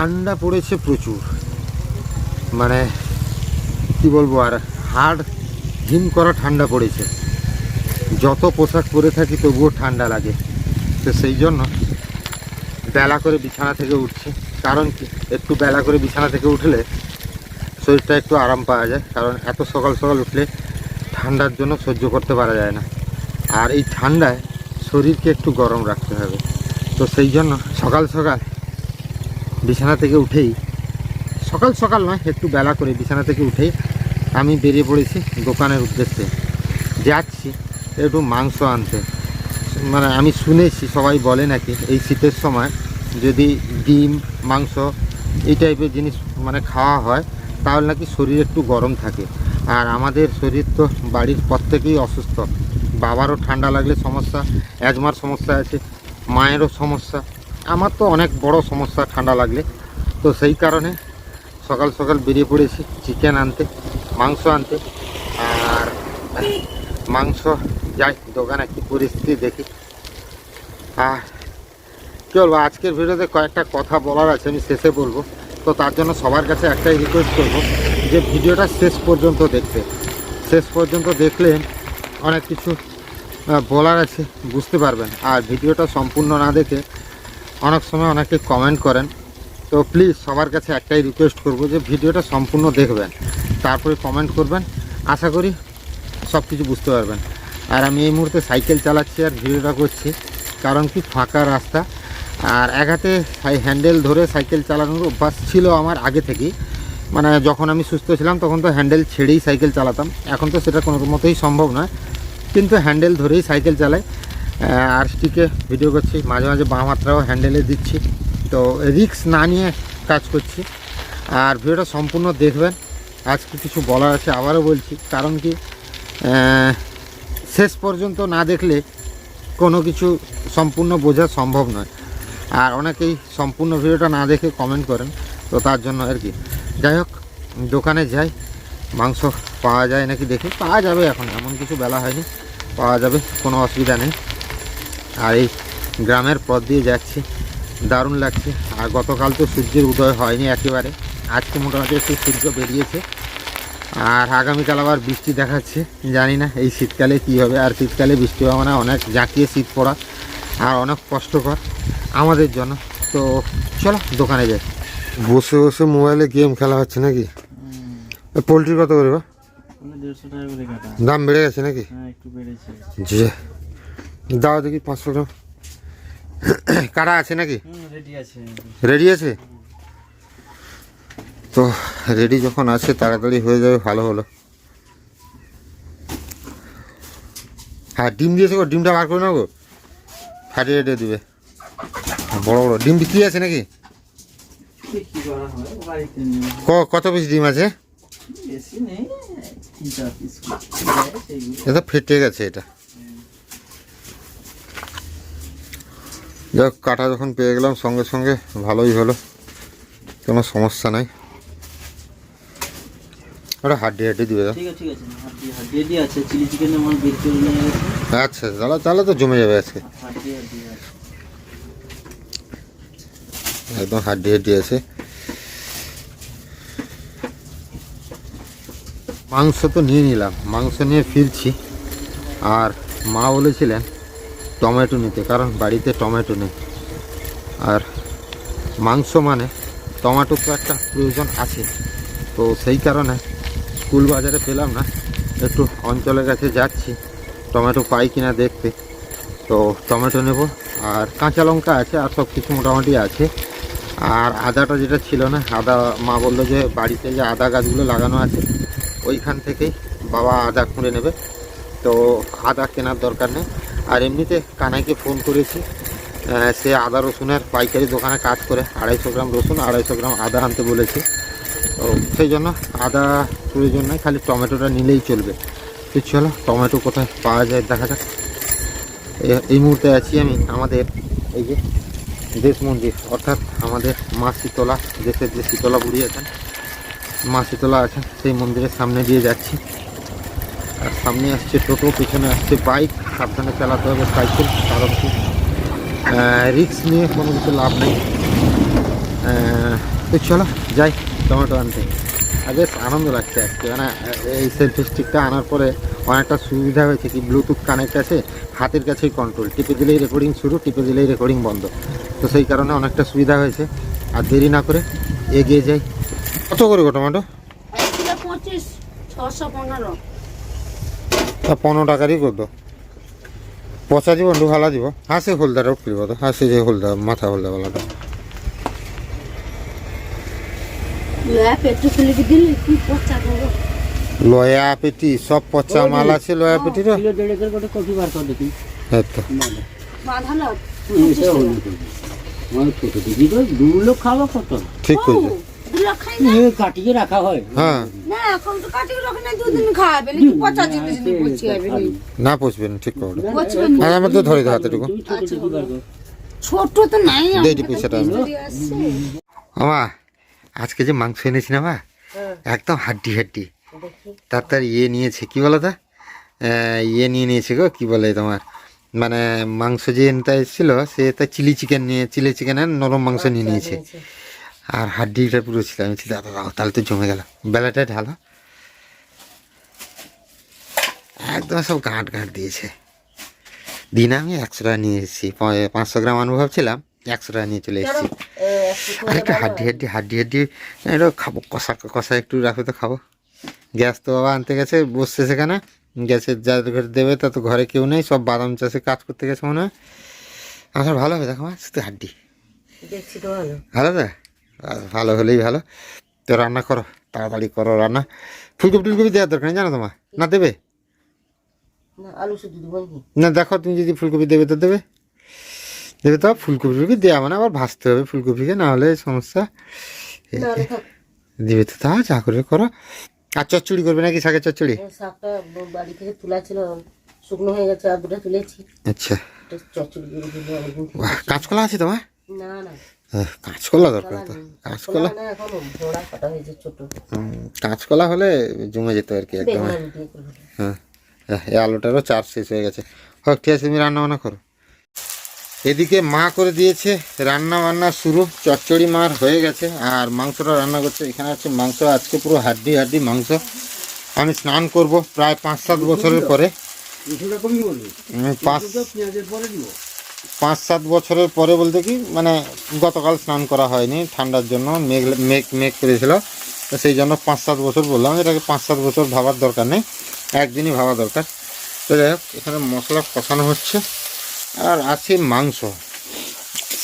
ঠান্ডা পড়েছে প্রচুর। মানে কি বলব, আর হাড় হিম করা ঠান্ডা পড়েছে। যত পোশাক পরে থাকি তবুও ঠান্ডা লাগে। তো সেই জন্য বেলা করে বিছানা থেকে উঠছি। কারণ কি, একটু বেলা করে বিছানা থেকে উঠলে শরীরটা একটু আরাম পাওয়া যায়। কারণ এত সকাল সকাল উঠলে ঠান্ডার জন্য সহ্য করতে পারা যায় না। আর এই ঠান্ডায় শরীরকে একটু গরম রাখতে হবে। তো সেই জন্য সকাল সকাল বিছানা থেকে উঠেই, সকাল সকাল নয়, একটু বেলা করে বিছানা থেকে উঠেই আমি বেরিয়ে পড়েছি দোকানের উদ্দেশ্যে। যাচ্ছি, একটু মাংস আনতে। মানে আমি শুনেছি, সবাই বলে নাকি, এই শীতের সময় যদি ডিম, মাংস এই টাইপের জিনিস মানে খাওয়া হয়, তাহলে নাকি শরীর একটু গরম থাকে। আর আমাদের শরীর তো বাড়ির প্রত্যেকেই অসুস্থ। বাবারও ঠান্ডা লাগলে সমস্যা, অ্যাজমার সমস্যা আছে, মায়েরও সমস্যা। আমার তো অনেক বড় সমস্যা, ঠান্ডা লাগলে। তো সেই কারণে সকাল সকাল বেরিয়ে পড়েছি চিকেন আনতে, মাংস আনতে। আর মাংস, যাই, দোকানে কি পরিস্থিতি দেখি। আর কী বলব, আজকের ভিডিওতে কয়েকটা কথা বলার আছে, আমি শেষে বলব। তো তার জন্য সবার কাছে একটাই রিকোয়েস্ট করব যে ভিডিওটা শেষ পর্যন্ত দেখতে। শেষ পর্যন্ত দেখলে অনেক কিছু বলার আছে, বুঝতে পারবেন। আর ভিডিওটা সম্পূর্ণ না দেখে অনেক সময় অনেকে কমেন্ট করেন। তো প্লিজ সবার কাছে একটাই রিকোয়েস্ট করব যে ভিডিওটা সম্পূর্ণ দেখবেন, তারপরে কমেন্ট করবেন। আশা করি সব কিছু বুঝতে পারবেন। আর আমি এই মুহূর্তে সাইকেল চালাচ্ছি আর ভিডিওটা করছি, কারণ কি ফাঁকা রাস্তা। আর এক হাতে হ্যান্ডেল ধরে সাইকেল চালানোর অভ্যাস ছিল আমার আগে থেকেই। মানে যখন আমি সুস্থ ছিলাম তখন তো হ্যান্ডেল ছেড়েই সাইকেল চালাতাম। এখন তো সেটা কোনো মতেই সম্ভব নয়। কিন্তু হ্যান্ডেল ধরেই সাইকেল চালাই। আর স্টিকে ভিডিও করছি। মাঝে মাঝে বাম হাতটাও হ্যান্ডেলে দিচ্ছি। তো রিক্স না নিয়ে কাজ করছি। আর ভিডিওটা সম্পূর্ণ দেখবেন। আজকে কিছু বলার আছে, আবারও বলছি। কারণ কি শেষ পর্যন্ত না দেখলে কোনো কিছু সম্পূর্ণ বোঝা সম্ভব নয়। আর অনেকেই সম্পূর্ণ ভিডিওটা না দেখে কমেন্ট করেন। তো তার জন্য আর কি। যাই হোক, দোকানে যাই। মাংস পাওয়া যায় নাকি দেখি। পাওয়া যাবে এখন, এমন কিছু বেলা হয়নি। পাওয়া যাবে, কোনো অসুবিধা নেই। আর এই গ্রামের পথ দিয়ে যাচ্ছি। দারুণ লাগছে। আর গতকাল তো সূর্যের উদয় হয়নি একেবারে। আজকে মোটামুটি একটু সূর্য বেরিয়েছে। আর আগামীকাল আবার বৃষ্টি দেখাচ্ছে। জানি না এই শীতকালে কী হবে। আর শীতকালে বৃষ্টি হওয়া মানে অনেক জাঁকিয়ে শীত পড়া। আর অনেক কষ্টকর আমাদের জন্য। তো চলো দোকানে যাই। বসে বসে মোবাইলে গেম খেলা হচ্ছে নাকি? পোলট্রি কত করে বা? দাম বেড়ে গেছে নাকি? হ্যাঁ একটু বেড়েছে। দাও দেখি পাঁচশো গ্রাম কারা আছে নাকি? রেডি আছে। রেডি আছে? তো রেডি যখন আছে তাড়াতাড়ি হয়ে যাবে ভালো হলো। হ্যাঁ ডিম দিয়েছে গো ডিমটা বার করে নেব ফাটিয়ে রেটে দেবে। বড় বড়। ডিম বিক্রি আছে নাকি? কত পিস ডিম আছে? এটা ফেটে গেছে এটা। যাক কাটা যখন পেয়ে গেলাম সঙ্গে সঙ্গে ভালোই হলো। কোনো সমস্যা নাই। ওটা হাড্ডি হাড্ডি দিবে দাও। আচ্ছা তাহলে তাহলে তো জমে যাবে আজকে। একদম হাড্ডি হাড্ডি আছে। মাংস তো নিয়ে নিলাম। মাংস নিয়ে ফিরছি। আর মা বলেছিলেন টমেটো নিতে, কারণ বাড়িতে টমেটো নেই। আর মাংস মানে টমেটো তো একটা প্রয়োজন আছে। তো সেই কারণে স্কুল বাজারে পেলাম না। একটু অঞ্চলের কাছে যাচ্ছি, টমেটো পাই কিনা দেখতে। তো টমেটো নেব, আর কাঁচা লঙ্কা আছে, আর সব কিছু মোটামুটি আছে। আর আদাটা যেটা ছিল না, আদা মা বলল যে বাড়িতে যে আদা গাছগুলো লাগানো আছে, ওইখান থেকেই বাবা আদা খুঁড়ে নেবে। তো আদা কেনার দরকার নেই। আর এমনিতে কানাইকে ফোন করেছি। সে আদা রসুনের পাইকারি দোকানে কাজ করে, আড়াইশো গ্রাম রসুন, আড়াইশো গ্রাম আদা আনতে বলেছে। তো সেই জন্য আদা প্রয়োজন নেই, খালি টমেটোটা নিলেই চলবে। তো চলো, টমেটো কোথায় পাওয়া যায় দেখা যাক। এই মুহূর্তে আছি আমি আমাদের এই যে দেশ মন্দির, অর্থাৎ আমাদের মা শীতলা, দেশের যে শীতলা বুড়ি আছেন, মা শীতলা আছেন, সেই মন্দিরের সামনে দিয়ে যাচ্ছি। আর সামনে আসছে টোটো, পিছনে আসছে বাইক। সাবধানে চালাতে হবে সাইকেল, কারণ কি রিক্স নিয়ে কোনো কিছু লাভ নেই। তো চলো, যাই টমেটো আনতে। আর বেশ আনন্দ লাগছে আজকে মানে এই সেলফি স্টিকটা আনার পরে অনেকটা সুবিধা হয়েছে কি ব্লুটুথ কানেক্ট আছে, হাতের কাছেই কন্ট্রোল টিপে দিলেই রেকর্ডিং শুরু, টিপে দিলেই রেকর্ডিং বন্ধ। তো সেই কারণে অনেকটা সুবিধা হয়েছে। আর দেরি না করে এগিয়ে যাই। কত করে গো টমেটো পঁচিশ, ছশো পনেরো। পনেরো টাকারই করতো পচা দিব বন্ধু ভালো দিব। হ্যাঁ সে হোলদারও কিনব তো হ্যাঁ সে যে হোলদার মাথা হোলদারওয়ালাটা করব? লয়া পেটি সব পচা মাল আছে লয়া পেটির লোক খাওয়া কত? ঠিক এ কাটিয়ে রাখা হয়। হ্যাঁ। না এখন তো কাটি রাখি না দুদিন খাবে নাকি পচা জিনিস নিয়ে পচি যাবে না পচবেন ঠিক করে। আর আমার তো ধরে ছোট করো ছোট তো নাই পয়সাটা। আমা আজকে যে মাংস এনেছি না মা একদম হাড্ডি হাড্ডি। তার তার ইয়ে নিয়েছে কি বলো তা? ইয়ে নিয়ে নিয়েছে গো কি বলে তোমার? মানে মাংস যে এনটা এসেছিল সে তা চিলি চিকেন নিয়ে চিলি চিকেনের নরম মাংস নিয়ে নিয়েছে। আর হাড্ডিটা পুরো ছিল আমি ছিল তাহলে তো জমে গেল। বেলাটা ঢালো। একদম সব গাঁট গাঁট দিয়েছে। দিন আমি একশো টাকা নিয়ে এসেছি পাঁচশো গ্রাম আনব ভাবছিলাম একশো টাকা নিয়ে চলে এসেছি। আর একটু হাড্ডি হাড্ডি হাড্ডি হাড্ডি এটা খাব কষা কষা একটু রাখো তো খাব। গ্যাস তো বাবা আনতে গেছে বসছে সেখানে। গ্যাসের যাদের ঘরে দেবে তা তো ঘরে কেউ নেই সব বাদাম চাষে কাজ করতে গেছে মনে হয়। আমার ভালো হবে দেখো শুধু হাড্ডি। ভালো তো? ভালো হলেই ভালো। তো রান্না করো তাড়াতাড়ি করো রান্না। ফুলকপি টুলকপি দেওয়ার দরকার জানো তোমার না দেবে? না আলু শুধু না দেখো তুমি যদি ফুলকপি দেবে তো দেবে। দেবে তো ফুলকপি টুলকপি দেওয়া মানে আবার ভাজতে হবে ফুলকপিকে না হলে সমস্যা দিবে তো তা যা করে করো। আর চচ্চড়ি করবে নাকি শাকের চচ্চড়ি? শাকটা বাড়ি থেকে তোলা ছিল শুকনো হয়ে গেছে আর দুটো তুলেছি। আচ্ছা। কাঁচকলা আছে তোমার কাঁচকলা দরকার তো। কাঁচকলা? কাঁচকলা হলে জমে যেত আর কি একদম। আলু হ্যাঁ এই আলুটারও চার শেষ হয়ে গেছে। হোক ঠিক আছে তুমি রান্না বান্না করো। এদিকে মা করে দিয়েছে রান্না বান্না শুরু। চচ্চড়ি মার হয়ে গেছে আর মাংসটা রান্না করছে। এখানে হচ্ছে মাংস আজকে পুরো হাড্ডি হাড্ডি মাংস। আমি স্নান করব প্রায় পাঁচ সাত বছরের পরে। পাঁচ পেঁয়াজের পরে দিব। পাঁচ সাত বছরের পরে বলতে কি মানে গতকাল স্নান করা হয়নি, ঠান্ডার জন্য মেঘ মেঘ মেঘ করেছিল তো সেই জন্য পাঁচ সাত বছর বললাম, এটাকে পাঁচ সাত বছর ভাবার দরকার নেই, একদিনই ভাবা দরকার। তো যাই হোক, এখানে মশলা কষানো হচ্ছে, আর আছে মাংস।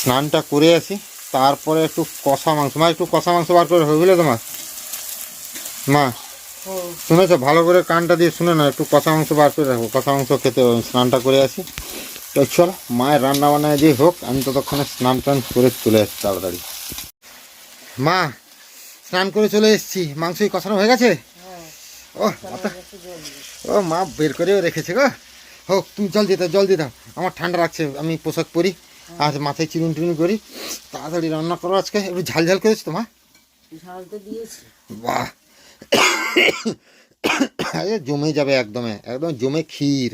স্নানটা করে আসি, তারপরে একটু কষা মাংস। মা, একটু কষা মাংস বার করে হবে বুঝলে তোমার মা? শুনেছো? ভালো করে কানটা দিয়ে শুনে না একটু কষা মাংস বার করে রাখব কষা মাংস খেতে স্নানটা করে আসি। তো চল মায়ের রান্না বান্নায় যে হোক আমি ততক্ষণে স্নান টান করে চলে এসছি তাড়াতাড়ি। মা স্নান করে চলে এসেছি। মাংসই কষানো হয়ে গেছে? ও ও মা বের করেও রেখেছে গো। হোক তুমি জল দিয়ে দাও জল দিয়ে দাও। আমার ঠান্ডা লাগছে আমি পোশাক পরি। আর মাথায় চিরুন টিরুন করি। তাড়াতাড়ি রান্না করো আজকে। একটু ঝাল ঝাল করেছ তো মা? বাহ। জমে যাবে একদমে একদম জমে ক্ষীর।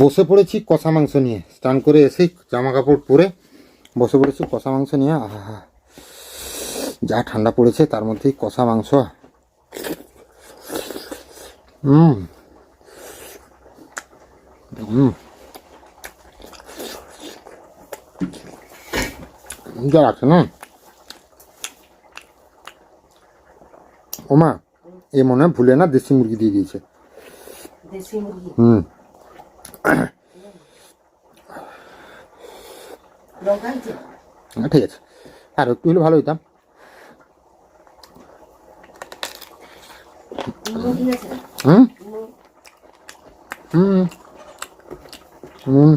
বসে পড়েছি কষা মাংস নিয়ে। স্নান করে এসেই জামা কাপড় পরে বসে পড়েছি কষা মাংস নিয়ে। আহা যা ঠান্ডা পড়েছে তার মধ্যেই কষা মাংস। হুম হুম যা আছে না? ওমা এ মনে হয় ভুলে না দেশি মুরগি দিয়ে দিয়েছে। হুম। ঠিক আছে। আর একটু হলে ভালো হইতাম? হুম? হুম। হুম।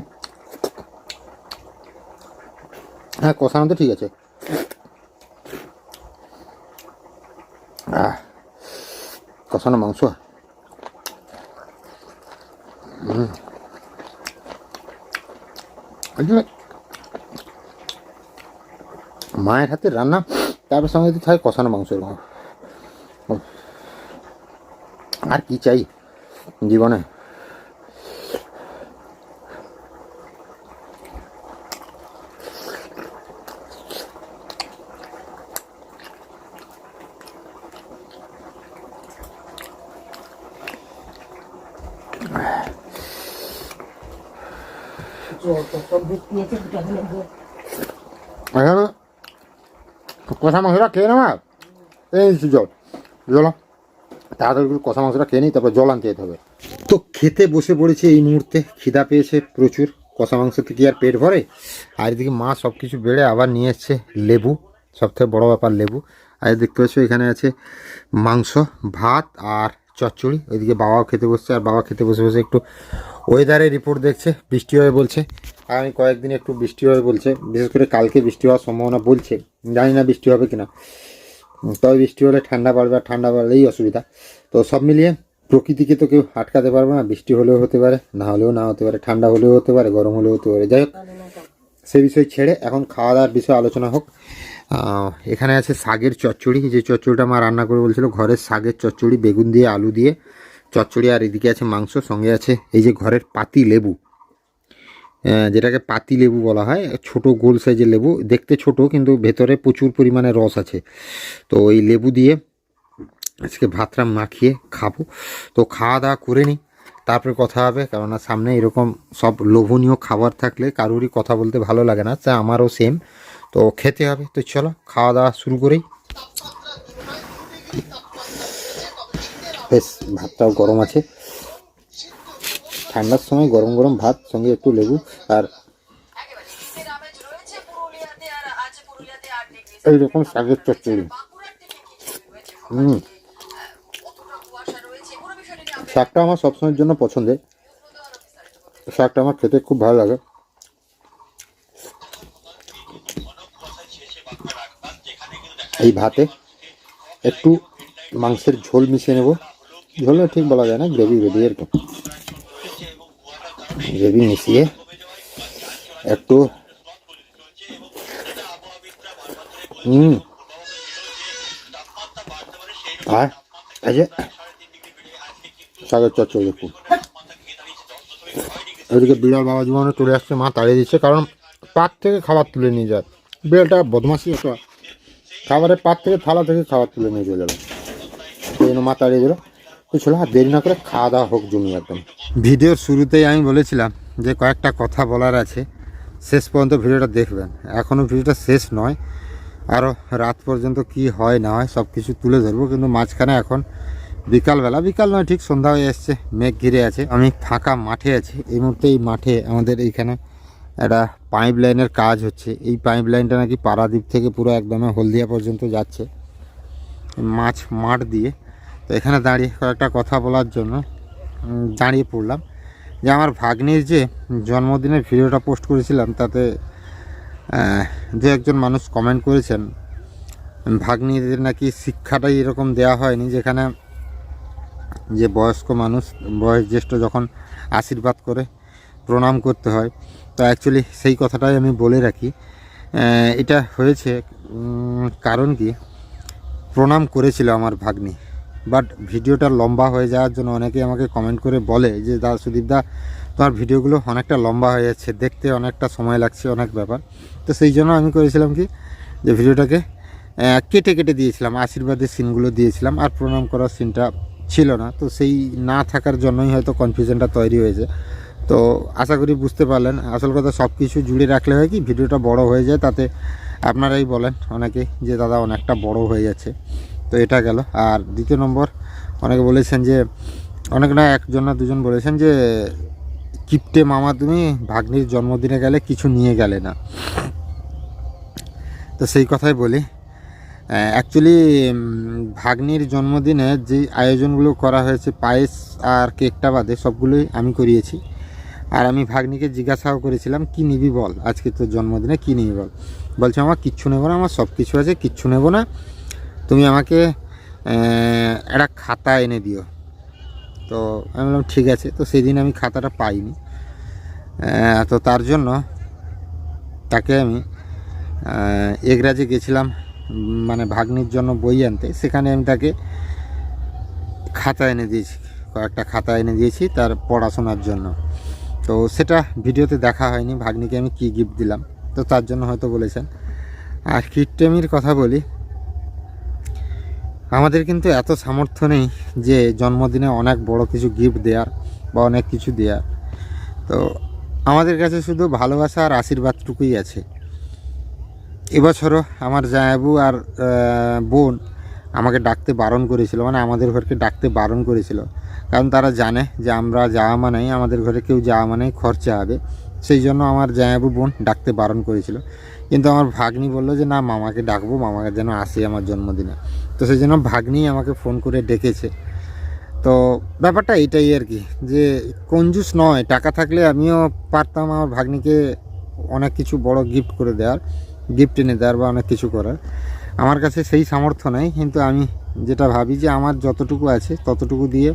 হ্যাঁ কষানো তো ঠিক আছে। কষানো মাংস। মায়ের হাতে রান্না তারপর সঙ্গে যদি থাকে কষানো মাংস এরকম। আর কি চাই জীবনে এখানে কষা মাংসটা খেয়ে নেওয়া এই জল জল তাড়াতাড়ি কষা মাংসটা খেয়ে নিই, তারপর জল আনতে যেতে হবে। তো খেতে বসে পড়েছে এই মুহূর্তে, খিদা পেয়েছে প্রচুর। কষা মাংস থেকে আর পেট ভরে? আর এদিকে মা সব কিছু বেড়ে আবার নিয়ে এসছে লেবু, সবথেকে বড় ব্যাপার লেবু। আর দেখতে পাচ্ছ, এখানে আছে মাংস, ভাত আর চচ্চড়ি ওইদিকে বাবাও খেতে বসছে, আর বাবা খেতে বসে বসে একটু ওয়েদারের রিপোর্ট দেখছে, বৃষ্টি হবে বলছে। আগামী কয়েকদিন একটু বৃষ্টি হবে বলছে, বিশেষ করে কালকে বৃষ্টি হওয়ার সম্ভাবনা বলছে, জানি না বৃষ্টি হবে কিনা। তবে বৃষ্টি হলে ঠান্ডা বাড়বে, আর ঠান্ডা বাড়লেই অসুবিধা। তো সব মিলিয়ে প্রকৃতিকে তো কেউ আটকাতে পারবে না, বৃষ্টি হলেও হতে পারে, না হলেও না হতে পারে, ঠান্ডা হলেও হতে পারে, গরম হলেও হতে পারে। যাই হোক, সে বিষয় ছেড়ে এখন খাওয়া দাওয়ার বিষয়ে আলোচনা হোক। এখানে আছে শাগের চচ্চড়ি। যে চচ্চড়িটা মা রান্না করে বলছিল, ঘরের শাগের চচ্চড়ি, বেগুন দিয়ে আলু দিয়ে চচ্চড়ি, আর এদিকে আছে মাংস, সঙ্গে আছে এই যে ঘরের পাতি লেবু। যেটাকে পাতি লেবু বলা হয়, ছোট গোল সাইজের লেবু, দেখতে ছোট কিন্তু ভেতরে প্রচুর পরিমাণে রস আছে। তো এই লেবু দিয়ে আজকে ভাতটা মাখিয়ে খাব। তো খাওয়া দাওয়া করে নিই, তারপরে কথা হবে, কেননা সামনে এরকম সব লোভনীয় খাবার থাকলে কারোরই কথা বলতে ভালো লাগে না। তা আমারও সেম তো খেতে হবে। তো চলো, খাওয়া দাওয়া শুরু করেই বেশ, ভাতটাও গরম আছে। ঠান্ডার সময় গরম গরম ভাত, সঙ্গে একটু লেবু আর এইরকম শাকের চচ্চড়ি। হুম। শাকটা আমার সবসময়ের জন্য পছন্দের। শাকটা আমার খেতে খুব ভালো লাগে। এই ভাতে একটু মাংসের ঝোল মিশিয়ে নেব। ঝোল ঠিক বলা যায় না, গ্রেভি গ্রেভি এরকম। গ্রেভি মিশিয়ে একটু হুম। আর এই যে শাকের চচ্চড়ি দেখুন। ওইদিকে বিড়াল বাবা জীবনে চলে আসছে, মা তাড়িয়ে দিচ্ছে, কারণ পাত থেকে খাবার তুলে নিয়ে যায়। বিড়ালটা বদমাসি একটা খাবারের পাত থেকে থালা থেকে খাবার তুলে নিয়ে চলে যাবে। সেই জন্য মা তাড়িয়ে দিল তো চলো, আর দেরি না করে খাওয়া দাওয়া হোক জমি একদম। ভিডিওর শুরুতেই আমি বলেছিলাম যে কয়েকটা কথা বলার আছে। শেষ পর্যন্ত ভিডিওটা দেখবেন। এখনও ভিডিওটা শেষ নয়। আরও রাত পর্যন্ত কি হয়, না হয় সব কিছু তুলে ধরবো। কিন্তু মাঝখানে এখন বিকালবেলা, বিকাল নয়, ঠিক সন্ধ্যা হয়ে এসছে, মেঘ ঘিরে আছে। আমি ফাঁকা মাঠে আছি। এই মুহূর্তে এই মাঠে আমাদের এইখানে একটা পাইপ লাইনের কাজ হচ্ছে। এই পাইপ লাইনটা নাকি পারাদ্বীপ থেকে পুরো একদম হলদিয়া পর্যন্ত যাচ্ছে। মাছ মাঠ দিয়ে। তো এখানে দাঁড়িয়ে কয়েকটা কথা বলার জন্য দাঁড়িয়ে পড়লাম। যে আমার ভাগ্নির যে জন্মদিনের ভিডিওটা পোস্ট করেছিলাম, তাতে দু একজন মানুষ কমেন্ট করেছেন, ভাগ্নিদের নাকি শিক্ষাটাই এরকম দেওয়া হয়নি, যেখানে যে বয়স্ক মানুষ বয়স জ্যেষ্ঠ যখন আশীর্বাদ করে প্রণাম করতে হয়। তো অ্যাকচুয়ালি সেই কথাটাই আমি বলে রাখি। এটা হয়েছে কারণ কি? প্রণাম করেছিল আমার ভাগ্নি। বাট ভিডিওটা লম্বা হয়ে যাওয়ার জন্য অনেকে আমাকে কমেন্ট করে বলে যে, দা, সুদীপ দা, তোমার ভিডিওগুলো অনেকটা লম্বা হয়ে যাচ্ছে। দেখতে অনেকটা সময় লাগছে, অনেক ব্যাপার। তো সেই জন্য আমি করেছিলাম কি? যে ভিডিওটাকে কেটে কেটে দিয়েছিলাম আশীর্বাদের সিনগুলো দিয়েছিলাম, আর প্রণাম করার সিনটা ছিল না। তো সেই না থাকার জন্যই হয়তো কনফিউশনটা তৈরি হয়েছে। তো আশা করি বুঝতে পারলেন। আসল কথা সব কিছু জুড়ে রাখলে হয় কি, ভিডিওটা বড় হয়ে যায়, তাতে আপনারাই বলেন অনেকে যে, দাদা, অনেকটা বড় হয়ে যাচ্ছে তো এটা গেল। আর দ্বিতীয় নম্বর, অনেকে বলেছেন যে, অনেক না, একজন না দুজন বলেছেন যে, কিপটে মামা তুমি, ভাগ্নির জন্মদিনে গেলে কিছু নিয়ে গেলে না। তো সেই কথাই বলি। অ্যাকচুয়ালি ভাগ্নির জন্মদিনে যে আয়োজনগুলো করা হয়েছে, পায়েস আর কেকটা বাদে সবগুলোই আমি করিয়েছি। আর আমি ভাগ্নিকে জিজ্ঞাসাও করেছিলাম, কি নিবি বল? আজকে তোর জন্মদিনে কি নিবি বল? বলছে, আমার কিচ্ছু নেব না, আমার সব কিছু আছে, কিচ্ছু নেব না। তুমি আমাকে একটা খাতা এনে দিও। তো আমি বললাম, ঠিক আছে। তো সেদিন আমি খাতাটা পাইনি। তো তার জন্য তাকে আমি এগরাজে গেছিলাম মানে ভাগ্নির জন্য বই আনতে। সেখানে আমি তাকে খাতা এনে দিয়েছি, কয়েকটা খাতা এনে দিয়েছি তার পড়াশোনার জন্য। তো সেটা ভিডিওতে দেখা হয়নি, ভাগ্নিকে আমি কি গিফট দিলাম, তো তার জন্য হয়তো বলেছেন। আর কিটটেমির কথা বলি, আমাদের কিন্তু এত সামর্থ্য নেই যে জন্মদিনে অনেক বড় কিছু গিফট দেওয়ার বা অনেক কিছু দেওয়ার তো আমাদের কাছে শুধু ভালোবাসা আর আশীর্বাদটুকুই আছে। এবছরও আমার জায়াবু আর বোন আমাকে ডাকতে বারণ করেছিল মানে আমাদের ঘরকে ডাকতে বারণ করেছিল। কারণ তারা জানে যে আমরা যাওয়া মানেই, আমাদের ঘরে কেউ যাওয়া মানেই খরচা হবে। সেই জন্য আমার জায়াবু বোন ডাকতে বারণ করেছিল। কিন্তু আমার ভাগ্নি বলল যে, না, মামাকে ডাকবো, মামাকে যেন আসে আমার জন্মদিনে। তো সেই জন্য ভাগ্নি আমাকে ফোন করে ডেকেছে। তো ব্যাপারটা এটাই আর কি, যে কঞ্জুস নয়, টাকা থাকলে আমিও পারতাম আমার ভাগ্নিকে অনেক কিছু বড় গিফট করে দেওয়ার গিফট এনে দেওয়ার বা অনেক কিছু করার। আমার কাছে সেই সামর্থ্য নেই, কিন্তু আমি যেটা ভাবি যে আমার যতটুকু আছে ততটুকু দিয়ে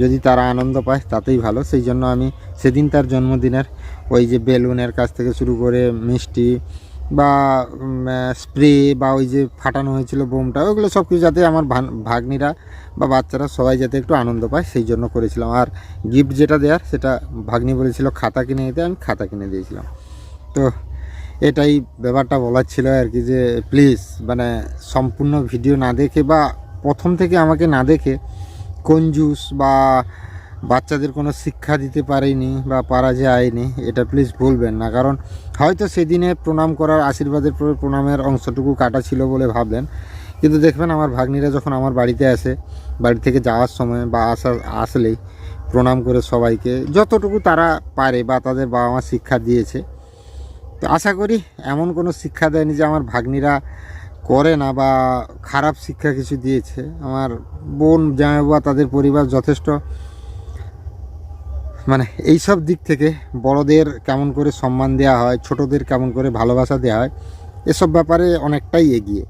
যদি তারা আনন্দ পায়, তাতেই ভালো। সেই জন্য আমি সেদিন তার জন্মদিনের ওই যে বেলুনের কাছ থেকে শুরু করে মিষ্টি বা স্প্রে বা ওই যে ফাটানো হয়েছিল বোমটা, ওগুলো সব কিছু যাতে আমার ভাগ্নিরা বা বাচ্চারা সবাই যাতে একটু আনন্দ পায়, সেই জন্য করেছিলাম। আর গিফট যেটা দেওয়ার সেটা ভাগ্নি বলেছিল, খাতা কিনে দিতে আমি খাতা কিনে দিয়েছিলাম। তো এটাই ব্যাপারটা বলার ছিল আর কি যে প্লিজ মানে সম্পূর্ণ ভিডিও না দেখে বা প্রথম থেকে আমাকে না দেখে কঞ্জুস বা বাচ্চাদের কোনো শিক্ষা দিতে পারেনি বা পারা যায়নি, এটা প্লিজ বলবেন না। কারণ হয়তো সেদিনে প্রণাম করার আশীর্বাদের পরে প্রণামের অংশটুকু কাটা ছিল বলে ভাবলেন। কিন্তু দেখবেন আমার ভাগ্নিরা যখন আমার বাড়িতে আসে, বাড়ি থেকে যাওয়ার সময় বা আসা আসলেই প্রণাম করে সবাইকে যতটুকু তারা পারে বা তাদের বাবা মা শিক্ষা দিয়েছে। তো আশা করি এমন কোনো শিক্ষা দেয়নি যে আমার ভাগ্নিরা করে না বা খারাপ শিক্ষা কিছু দিয়েছে। আমার বোন জামাইবা তাদের পরিবার যথেষ্ট। মানে এই সব দিক থেকে বড়দের কেমন করে সম্মান দেওয়া হয়, ছোটদের কেমন করে ভালোবাসা দেওয়া হয়, এসব ব্যাপারে অনেকটাই এগিয়ে।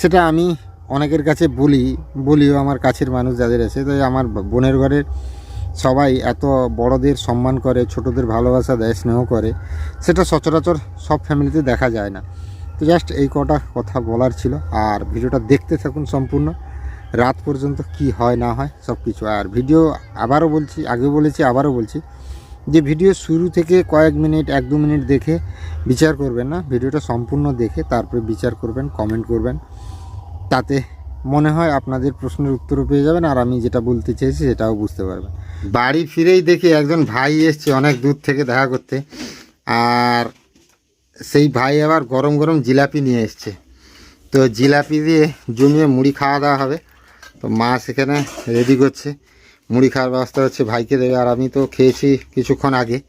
সেটা আমি অনেকের কাছে বলি, বলিও আমার কাছের মানুষ যাদের আছে, তাই আমার বোনের ঘরের সবাই এত বড়দের সম্মান করে, ছোটদের ভালোবাসা দেয়, স্নেহ করে, সেটা সচরাচর সব ফ্যামিলিতে দেখা যায় না। তো জাস্ট এই কটা কথা বলার ছিল। আর ভিডিওটা দেখতে থাকুন সম্পূর্ণ। রাত পর্যন্ত কি হয়, না হয় সব কিছু আর ভিডিও আবারও বলছি আগে বলেছি, আবারও বলছি যে ভিডিও শুরু থেকে কয়েক মিনিট, এক দু মিনিট দেখে বিচার করবেন না। ভিডিওটা সম্পূর্ণ দেখে তারপরে বিচার করবেন কমেন্ট করবেন। তাতে মনে হয় আপনাদের প্রশ্নের উত্তরও পেয়ে যাবেন। আর আমি যেটা বলতে চেয়েছি সেটাও বুঝতে পারবেন। বাড়ি ফিরেই দেখি একজন ভাই এসছে অনেক দূর থেকে দেখা করতে। আর সেই ভাই আবার গরম গরম জিলাপি নিয়ে এসছে। তো জিলাপি দিয়ে জমিয়ে মুড়ি খাওয়া দাওয়া হবে। তো মা সেখানে রেডি করছে। মুড়ি খাওয়ার ব্যবস্থা হচ্ছে ভাইকে দেবে। আর আমি তো খেয়েছি কিছুক্ষণ আগে।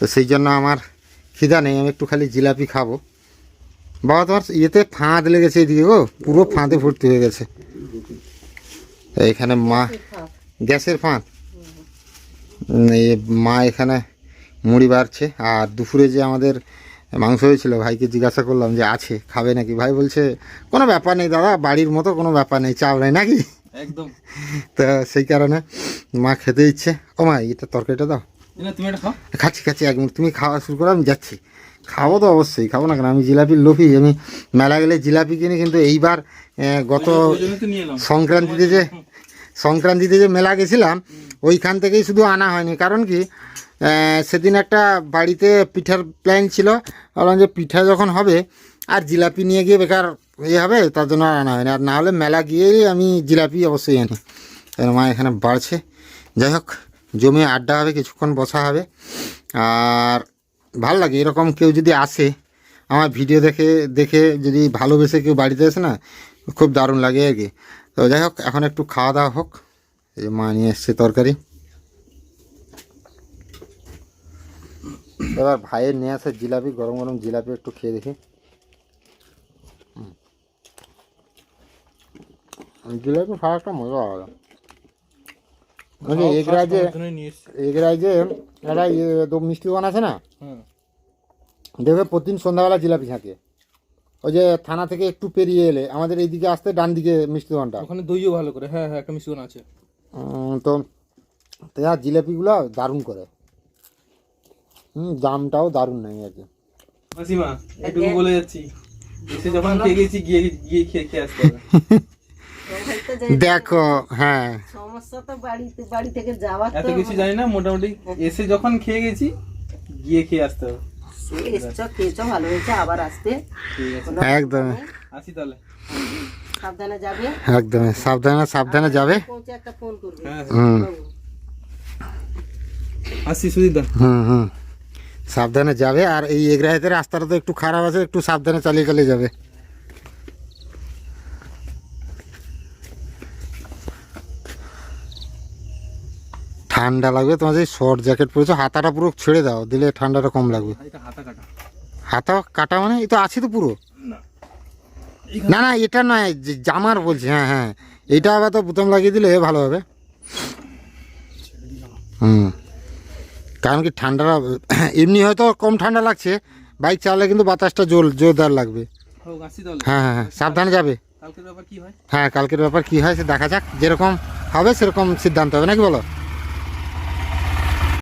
তো সেই জন্য আমার খিদা নেই। আমি একটু খালি জিলাপি খাব। বাবা তোমার ইয়েতে ফাঁদ লেগেছে এদিকে গো। পুরো ফাঁদে ভর্তি হয়ে গেছে। এখানে মা গ্যাসের ফাঁদ। মা এখানে মুড়ি বাড়ছে। আর দুপুরে যে আমাদের মাংস হয়েছিল ভাইকে জিজ্ঞাসা করলাম যে আছে খাবে নাকি? ভাই বলছে কোনো ব্যাপার নেই দাদা বাড়ির মতো কোনো ব্যাপার নেই চাপ নেই নাকি? একদম। তো সেই কারণে মা খেতে ইচ্ছে। ও মা এটা তরকারিটা দাও। তুমি এটা খাও। খাচ্ছি খাচ্ছি এক মিনিট। তুমি খাওয়া শুরু করো আমি যাচ্ছি। খাব তো অবশ্যই খাব না কেন? আমি জিলাপির লোভি আমি মেলা গেলে জিলাপি কিনি কিন্তু এইবার গত সংক্রান্তিতে যে সংক্রান্তিতে যে মেলা গেছিলাম ওইখান থেকেই শুধু আনা হয়নি। কারণ কি? সেদিন একটা বাড়িতে পিঠার প্ল্যান ছিল। ভাবলাম যে পিঠা যখন হবে, আর জিলাপি নিয়ে গিয়ে বেকার ইয়ে হবে, তার জন্য আর আনা হয়নি। আর না হলে মেলা গিয়েই আমি জিলাপি অবশ্যই আনি। তাই মা এখানে বাড়ছে। যাই হোক, জমে আড্ডা হবে, কিছুক্ষণ বসা হবে। আর ভালো লাগে, এরকম কেউ যদি আসে, আমার ভিডিও দেখে দেখে যদি ভালোবেসে কেউ বাড়িতে আসে না, খুব দারুণ লাগে আর কি। তো যাই হোক, এখন একটু খাওয়া দাওয়া হোক। এই মা নিয়ে এসছে তরকারি। এবার ভাইয়ের নিয়ে আসে জিলাপি গরম গরম জিলাপি একটু খেয়ে দেখি। জিলাপি খাওয়া একটা মজা আলাদা জন্যই নিয়ে একটা মিষ্টি দোকান আছে না? দেখবে প্রতিদিন সন্ধ্যাবেলা জিলাপি থাকে। ওই যে থানা থেকে একটু পেরিয়ে এলে আমাদের এইদিকে আসতে ডান দিকে মিষ্টি দোকানটা। ওখানে দইও ভালো করে। হ্যাঁ হ্যাঁ একটা মিশন আছে। তো জিলাপিগুলো দারুণ করে। হুম দামটাও দারুণ নেই আর কি মাসিমা এটুকু বলে যাচ্ছি। এসে যখন খেয়ে গেছি গিয়ে গিয়ে খেয়ে খেয়ে আসতে হবে। দেখো হ্যাঁ। সমস্যা তো বাড়িতে বাড়ি থেকে যাওয়ার এত কিছু জানি না মোটামুটি এসে যখন খেয়ে গেছি গিয়ে খেয়ে আসতে হবে। সে এসছো খেয়েছো ভালো হয়েছে আবার আসতে। ঠিক আছে। একদম। আসি তাহলে। সাবধানে যাবে। একদম সাবধানে সাবধানে যাবে। পৌঁছে একটা ফোন করবে। হ্যাঁ হুম। বাবু। আসছি সুদীপ দা। হুম হুম। সাবধানে যাবে। আর এই এগরাইতে রাস্তাটা তো একটু খারাপ আছে একটু সাবধানে চালিয়ে চালিয়ে যাবে। ঠান্ডা লাগবে তোমার যে শর্ট জ্যাকেট পরেছো হাতাটা পুরো ছেড়ে দাও দিলে ঠান্ডাটা কম লাগবে। হাতা কাটা। মানে এই তো আছে তো পুরো? না। না না এটা নয় জামার বলছি হ্যাঁ হ্যাঁ। এটা আবার তো বোতাম লাগিয়ে দিলে ভালো হবে। হুম। কারণ কি ঠান্ডাটা এমনি হয়তো কম ঠান্ডা লাগছে বাইক চালালে কিন্তু বাতাসটা জোর জোরদার লাগবে। হ্যাঁ হ্যাঁ হ্যাঁ সাবধানে যাবে। হ্যাঁ কালকের ব্যাপার কি হয় সে দেখা যাক যেরকম হবে সেরকম সিদ্ধান্ত হবে নাকি বলো?